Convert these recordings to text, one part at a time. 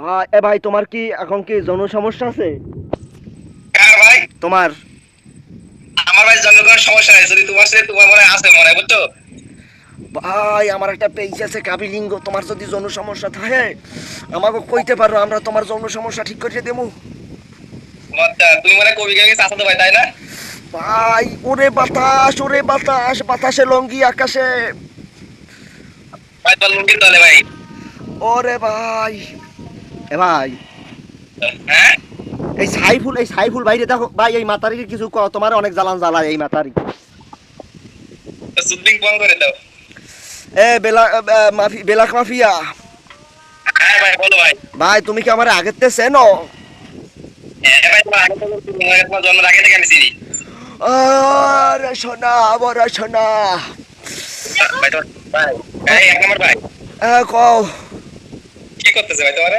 ভাই এ ভাই তোমার কি এখন কি যৌন সমস্যা আছে? কার ভাই? তোমার। আমার ভাই কোনো সমস্যা নাই যদি তোমার সাথে তোমার মনে আছে মনে বুঝছ? ভাই আমার একটা পেজ আছে কাবিলিঙ্গ তোমার যদি যৌন সমস্যা থাকে আমাকে কইতে পারো আমরা তোমার যৌন সমস্যা ঠিক করে দেবো। তুমি মানে কবি আসতে ভাই তাই না? ভাই ওরে বাতাস ওরে বাতাস বাতাসে লঙ্গি আকাশে। ভাই লুঙ্গির দলে ভাই। ওরে ভাই। এ ভাই। হ্যাঁ এই সাইফুল এই সাইফুল বাইরে দেখো ভাই এই মাতারিকে কিছু কও তোমার অনেক জ্বালান জ্বালায় এই মাতারি। শুটিং বন্ধ করে দাও। এ বেলা মাফি বেলাক মাফিয়া। হ্যাঁ ভাই বলো ভাই। ভাই তুমি কি আমার আগের তে চেনো? হ্যাঁ ভাই চিনি আরে সোনা বড় সোনা। ভাই ভাই এক নম্বর ভাই। কও। কি করতেছে ভাই তোমারে?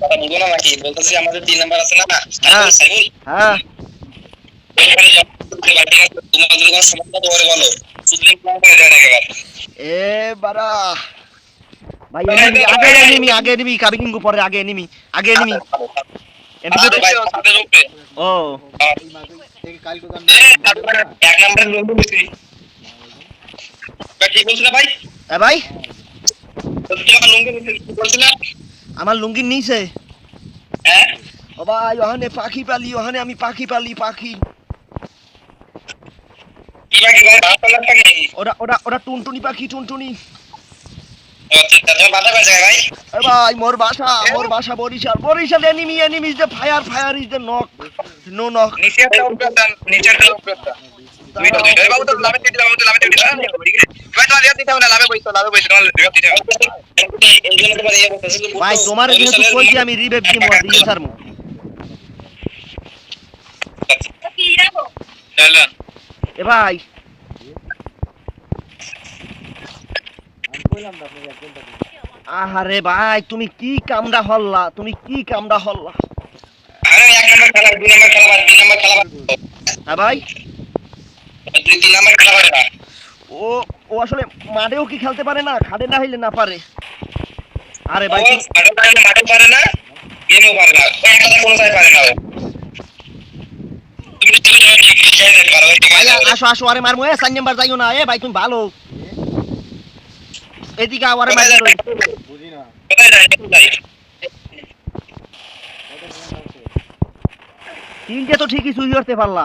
কথা না নাকি? বলতেছি আমাদের তিন নাম্বার আছে না? হ্যাঁ। হ্যাঁ একেবারে এ বারা ভাই এনিমি আগে এনিমি আগে এনিমি কাবিলিঙ্গ পরে আগে এনিমি আগে এনিমি ও। এক নম্বরের লোক বেশি। ভাই বলছিল ভাই? এ ভাই। তোমার লুঙ্গি বেশি। কি বলছিল? আমার লুঙ্গির নিচে হ্যাঁ? ও ভাই ওখানে পাখি পালি ওখানে আমি পাখি পালি পাখি। ওরা ওরা ওরা টুনটুনি পাখি টুনটুনি। আচ্ছা ভাই? মোর বাসা মোর বাসা Barishal. Barishal enemy enemy is the fire fire is the knock no knock নিচে একটা উপরে দান দুইটা দুইটা এই বাবু তো লাভে দিতে বাবু তো লাভে দিতে ভাই তোমার রিয়াদ দিতে হবে না লাভে বইছো লাভে বইছো। তোমার রিয়াদ দিতে হবে। এই জন্য তোমার করতেছে ভাই তোমার যেহেতু কইছি আমি দিয়ে এ ভাই। আহারে ভাই তুমি কি কামড়া হল্লা তুমি কি কামড়া হল্লা। আরে এক নম্বর খেলা দুই নম্বর খেলা তিন নম্বর খেলা হ্যাঁ ভাই। দুই তিন নম্বর খেলা বাদ না ও ও আসলে মাঠেও কি খেলতে পারে না? খাটে না হইলে না পারে। আরে ভাই মাঠে পারে না মাঠে পারে না গেমও পারে না। পারে না পারো আসো আসো আরে মারমু এ সাইন নাম্বার যাইও না। এ ভাই তুমি ভালো। এদিকে আরে তিনটে তো ঠিকই চুরি করতে পারলা।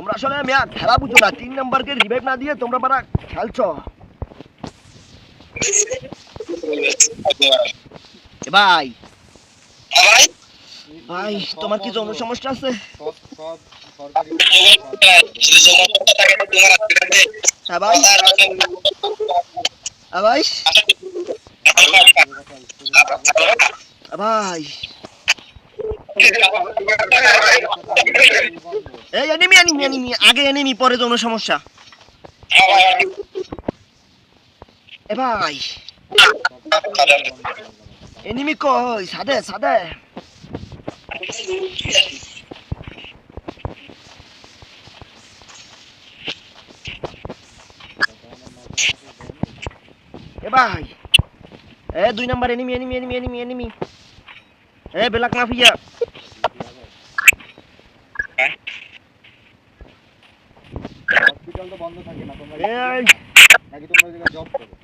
তোমরা আসলে মিয়া খেলা বুঝো না। তিন নাম্বারকে রিভাইভ না দিয়ে তোমরা বারা খেলছো। ভাই। ভাই, তোমার সমস্যা আছে? হ্যাঁ ভাই। হ্যাঁ ভাই। হ্যাঁ এই এনিমি এনিমি এনিমি আগে এনিমি পরে যৌন সমস্যা। এ ভাই। এনিমি কই? সাদে সাদে এ ভাই। এ, দুই number enemy enemy enemy enemy enemy এ বেলাক মাফিয়া হসপিটাল তো বন্ধ থাকে না তোমরা নাকি তোমরা জব করো।